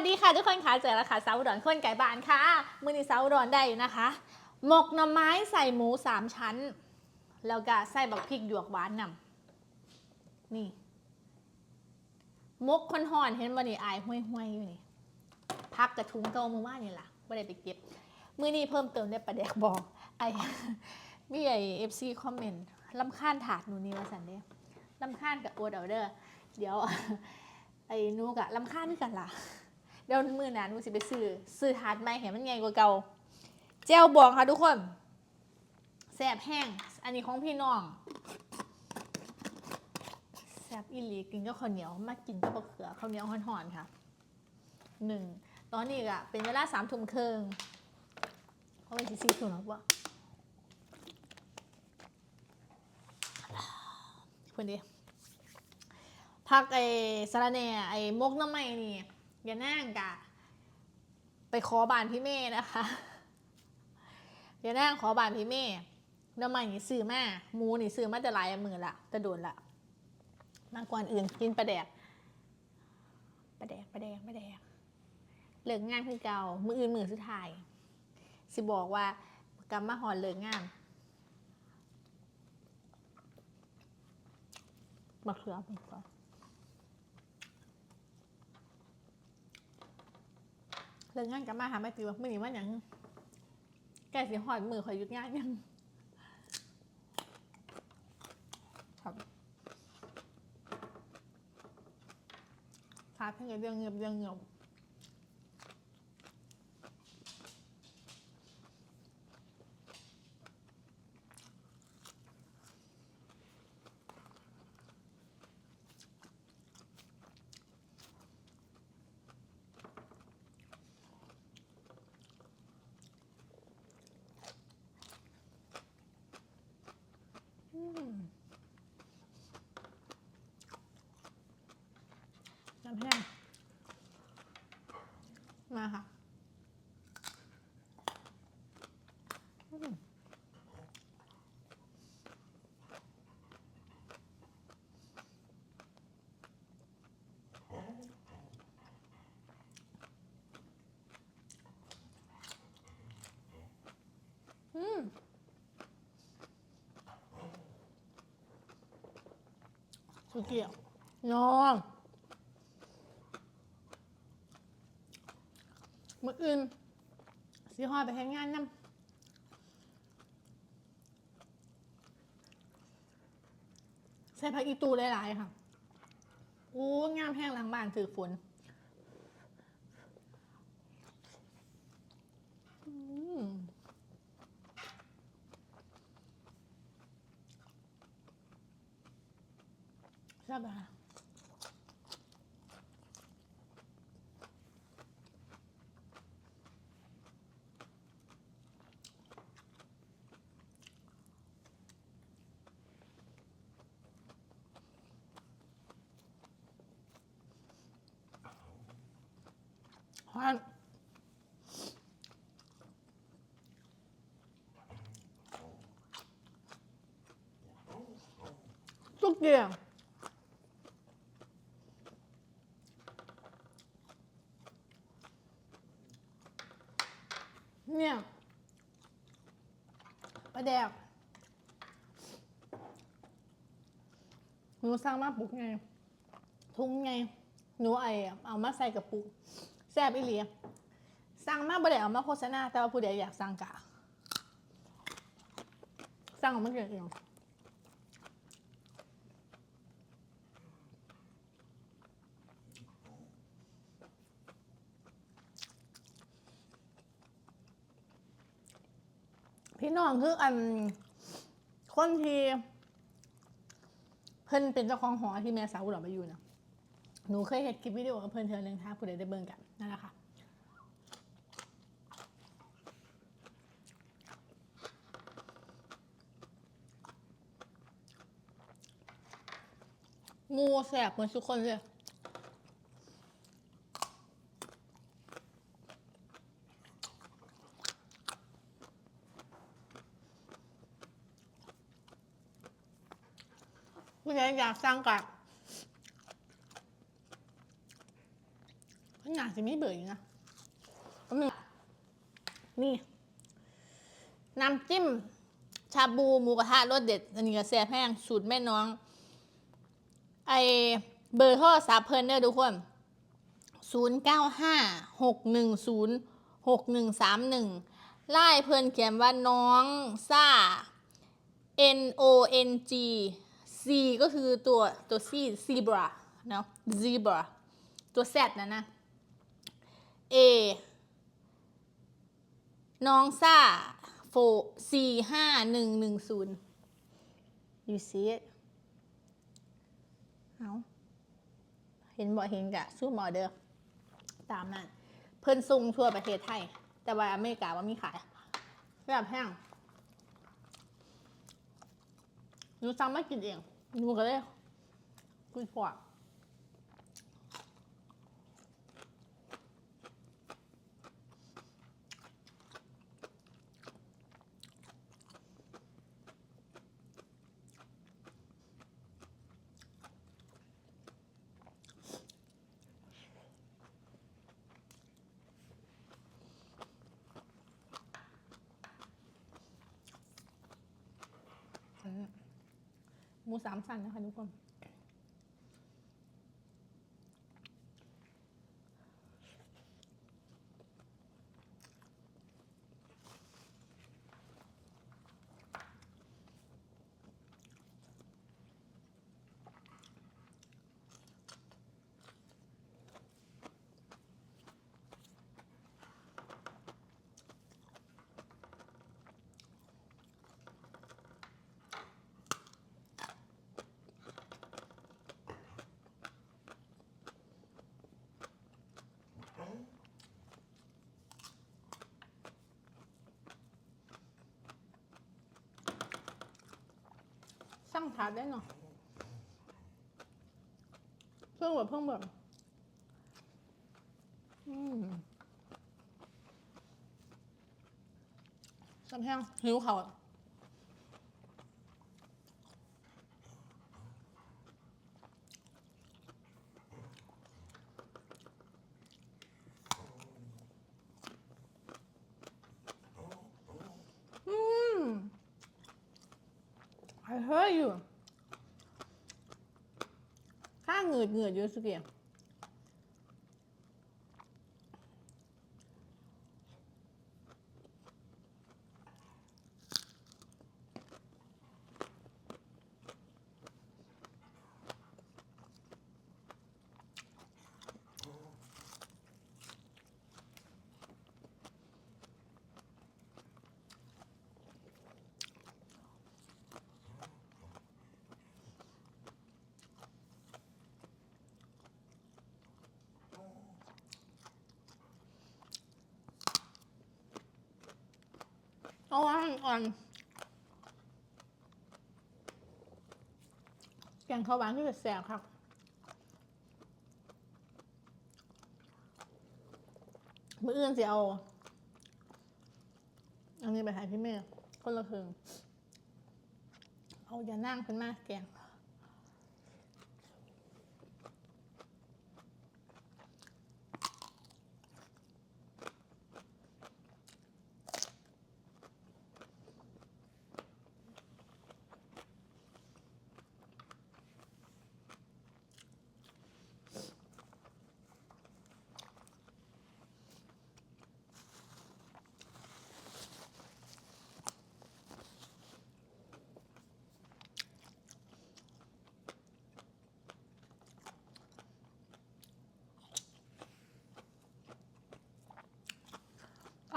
วัสดีค่ะทุกคนค่ะเจอแล้วค่ะสาวดอุดรคนไก่บานค่ะมือนี้สาวดอุดรได้อยู่นะคะ หมกหน่อไม้ใส่หมูสามชั้น แล้วก็ใส่บักพริกหยวกหวานนำนี่มกคนห่อนเห็นบ่นี่อายห้วยห้วยอยู่นี่พักกระทุงเกามือว่านี่ล่ะไม่ได้ไปเก็บมือนี้เพิ่มเติมได้ประเด็กบอกไอ้มีไอเอฟซีคอมเมนต์ลำคาญถาดหนูนี่ว่าสันเด้ลำคาญกับอวดเอาเด้อเดี๋ยวไอ้นูกะลำคาญด้วยกันล่ะ เดี๋ยวมือหนาหนูสิไปซื้อซื้อถาดใหม่เห็นมันใหญ่กว่าเก่าเจลบองค่ะทุกคนแสบแห้ง อันนี้ของพี่น้องแสบอีหลีกินก็ข้าวเหนียวมากินก็บะเขือข้าวเหนียวห่อนๆค่ะหนึ่งตอนนี้อะเป็นเวลาสามทุ่มครึ่งเขาเป็นสี่ทุ่มแล้วปะคนดีพักไอ้สาระแหน่ไอ้มกน้ำไม่นี่ อย่านั่งกะไปขอบานพี่เม่นะคะอย่านั่งขอบานพี่เม่น้ำม่นี่ซื้อมาหมูนี่ซื้อมาจะหลายมือละจะโดนละมากกว่าอื่นกินปลาแดกปลาแดกปลาแดกปลาแดกเลิกงานคือเก่ามืออื่นมือสุดท้าย สิบอกว่ากำมาหอนเลิกงานมะเขือมะเขือ เลิกงานกลับมาหาแม่ติวไม่หนีว่าอย่างแกสีหอดมือคอยยุดงานยังครับพาเพื่อนเรื่องเงียบเรื่องเงียบอืมน้ำแห้งมาค่ะอืมอืม สุเกี่ยวนองมืออื่นสีหอยไปแทงงานน้ำใส่ผักอีตูหลายๆค่ะ อู้งามแห้งหลังบ้านถือฝนอืม แซ่บอะค่ะฮอนทุก เนี่ยปลาแดกหนูสร้างมาปลุกไง ทุงไง หนูไอเอามาใส่กับปุกแซ่บอีหลีสั่งมาบ่ได้เอามาโฆษณาแต่ว่าผู้ใดอยากสั่งกะสั่งออกมาเกินเอง พี่น้องคืออันคนที่เพิ่นเป็นเจ้าของหอที่แม่สาวอุดรไปอยู่นะหนูเคยเห็นคลิปวิดีโอกับเพิ่นเธอหนึ่งถ้าผู้ใดได้เบิ่งกันนั่นแหละค่ะงูแสบเหมือนทุกคนเลยผู้ใดอยากสั่งกับพมันหนาจะไม่เบื่ออยู่นะนี่ น้ำจิ้ม ชาบูหมูกระทะรสเด็ดอันนี้ก็แซ่บแห้งสูตรแม่น้อง ไอเบอร์โทรศัพท์เพิ่นเด้อทุกคน0 9 5 6 1 0 6 1 3 1ไล่เพิ่นเขียนว่าน้องซ่า N O N G C ก็คือตัวตัว C zebra เนาะ zebra ตัว Z นะนะ A น้องซ่าโฟสี่ห้าหนึ่งหนึ่งศูนย์ you see it เอาเห็นบ่เห็นกะสู้หมอเด้อตามนั้น เพิ่นส่งทั่วประเทศไทย แต่ว่าอเมริกาว่ามีขายแบบแห้ง หนูจำไม่กินเองหนูก็เลยคุยพอ หมูสามสันนะคะทุกคน ตั้งถาดได้เนาะเพิ่งแบบเพิ่งแบบอืมสำแห้งหิวเขาวอะอืม เฮ้ยอยู่ข้าเงือดเงือดเยอะสุดเกีย เอาอ่อนอ่อนแกงข้าวหวานที่แสบครับมื่ออื่นสิเอาอันนี้ไปหาพี่เมย์คนละครึ่งเอาอย่านั่งเป็นมากแกง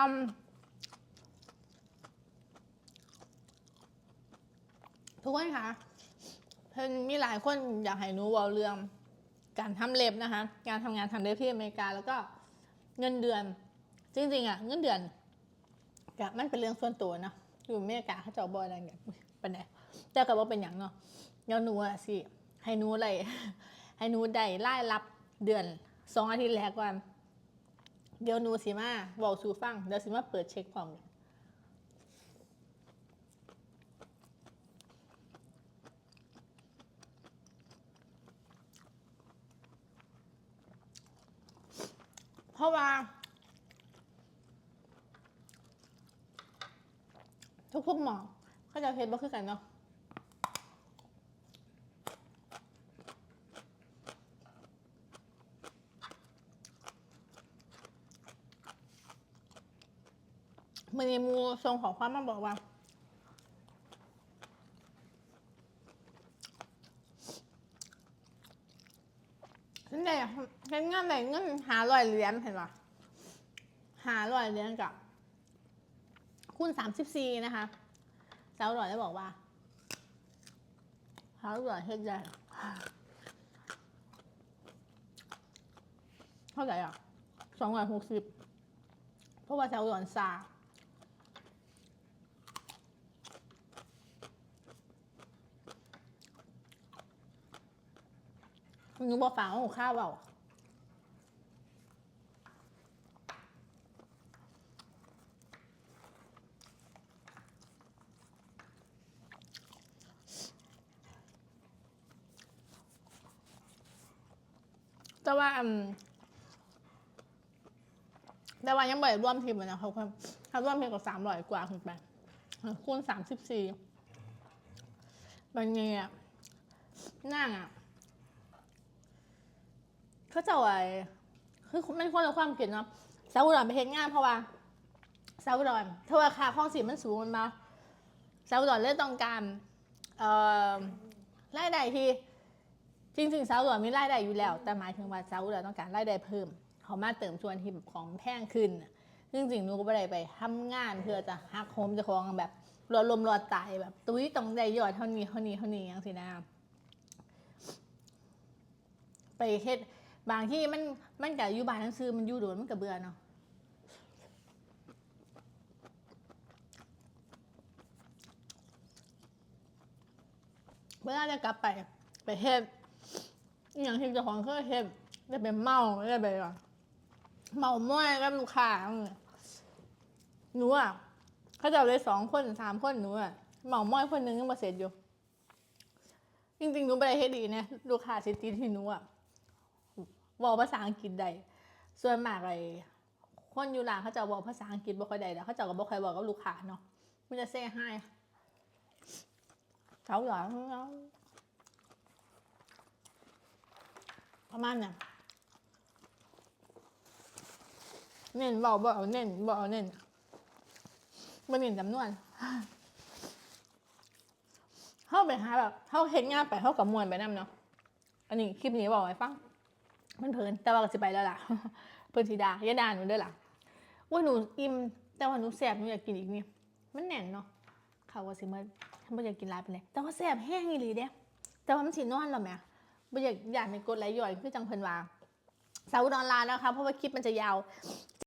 อืมทุกคนคะเพิ่นมีหลายคนอยากให้หนูว้าเรื่อง การทำเล็บนะคะ การทำงานทำเล็บที่อเมริกาแล้วก็เงินเดือน จริงๆอะเงินเดือนกมันเป็นเรื่องส่วนตัวเนาะอยู่อเมริกาเขาเจะบอยอะไรอย่างเงี้ยเป็นไงแต่ก็บ่เป็นอย่างเนาะเดี๋ยหนูอะสิให้หนูอะไรให้หนูได้รายรับเดือนสองอาทิตย์แรกก่อน เดี๋ยวหนูสิมาบอกสู่ฟัง เดี๋ยวสิมาเปิดเช็คความกันเพราะว่า ทุกๆหมอเขาจะเห็นบ่คือกันเนาะมันมีมู ทรงของความมาบอกว่า ฉันได้ฉันงานไหนเงินหาร้อยเหรียญเห็นปะหาร้อยเหรียญกับคูณสามสิบสี่นะคะสาวร้อยได้บอกว่าสาวร้อยเฮ็ดได้เท่าไหร่อะสองร้อยหกสิบเพราะว่าสาวร้อยซา หนูบอกฝากว่าหนูข้าวเปล่าแต่ว่าแต่ว่ายังบ่ได้ร่วมทีมเลยนะเขาเขาเขาร่วมทีมกับสามร้อยกว่าขึ้นไปคูณสามสิบสี่บางทีอะนั่งอะ เขาจะอาไว้คือมันคนละความคิดเนาะสาวอุดรไปเห็นงานเพราะว่าสาวอุดรเท่าราคาข้องสีมันสูงมันมาสาวอุดรเลยต้องการเอ่อรายได้ที่จริงๆสาวอุดรมีรายได้อยู่แล้ว แต่หมายถึงว่าสาวอุดรต้องการรายได้เพิ่ม เขามาเติมส่วนที่แบบของแพงขึ้นซึ่งจริงๆนูก็ไม่ได้ไปทำงานเพื่อจะหักโฮมจะของแบบรอลมรอตายแบบ ตุ้ยต้องได้ยอดเท่านี้เท่านี้เท่านี้อย่างสินะไปเฮ็ด บางที่มันมันกับอยู่บ้านหนังสือมันอยู่โดนมันกับเบื่อเนาะเวลาจะกลับไปไปเฮ็ดอย่างที่เจ้าของเคยเฮ็ดได้ไปเมาได้ไปว่าเมาม้อยกับลูกค้าหนูอะเขาจะเอาเลยสองคนสามคนหนูอะเมาม้อยคนหนึงยังมาเสร็จอยู่ จริงๆหนูไปเฮ็ดดีเนี่ยลูกค้าสิติที่หนูอะ บอกภาษาอังกฤษได้ส่วนมากไอ้คนอยู่ร้านเขาจะบอกภาษาอังกฤษบ่ค่อยได้แล้วเขาจะก็บ่ค่อยบอกกับลูกค้าเนาะมันจะเซ่ให้เขาหรอประมาณเนี่ยเน้นบอกบอกเอาเน้นบอกเอาเน้นมันเน้นจำนวนเข้าไปหาแบบเข้าเห็นงานไปเข้ากับมวลไปนั่นเนาะอันนี้คลิปนี้บอกไว้ฟัง มันเพลินแต่ว่าก็จะไปแล้วล่ะ เพิ่นธิดาอย่าด่าหนูเด้วยล่ะว่าหนูอิ่มแต่ว่าหนูแสบหนูอยากกินอีกนี่มันแน่นเนาะเขาว่าสิเมื่อถ้าไม่อยากกินหลายไปเลยแต่ว่าแสบแห้งอีหลีเด้แต่ว่ามันสินอนแล้วแหม่ไม่อยากอยากในกดไหลย่อยคือจังเพิ่นว่าเสาร์นอนลาแล้วค่ะเพราะว่าคลิปมันจะยาว